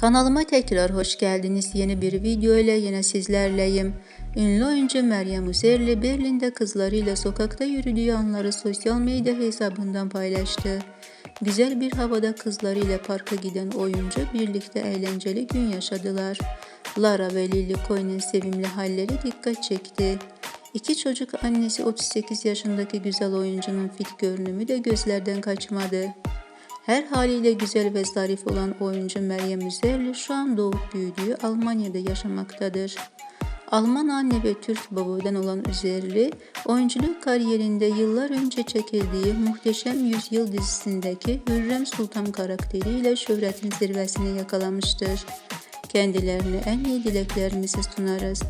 Kanalıma tekrar hoş geldiniz. Yeni bir video ile yine sizlerleyim. Ünlü oyuncu Meryem Üzerli Berlin'de kızlarıyla sokakta yürüdüğü anları sosyal medya hesabından paylaştı. Güzel bir havada kızlarıyla parka giden oyuncu birlikte eğlenceli gün yaşadılar. Lara ve Lily Coyne'in sevimli halleri dikkat çekti. İki çocuk annesi 38 yaşındaki güzel oyuncunun fit görünümü de gözlerden kaçmadı. Her haliyle güzel ve zarif olan oyuncu Meryem Üzerli şu an doğup büyüdüğü Almanya'da yaşamaktadır. Alman anne ve Türk babadan olan Üzerli, oyunculuk kariyerinde yıllar önce çekildiği Muhteşem Yüzyıl dizisindeki Hürrem Sultan karakteriyle şöhretin zirvesini yakalamıştır. Kendilerine en iyi dileklerimizi sunarız.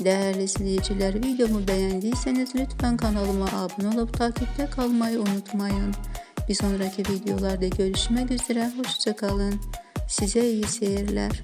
Değerli izleyiciler videomu beğendiyseniz lütfen kanalıma abone olup takipte kalmayı unutmayın. Bir sonraki videolarda görüşmek üzere hoşçakalın. Size iyi seyirler.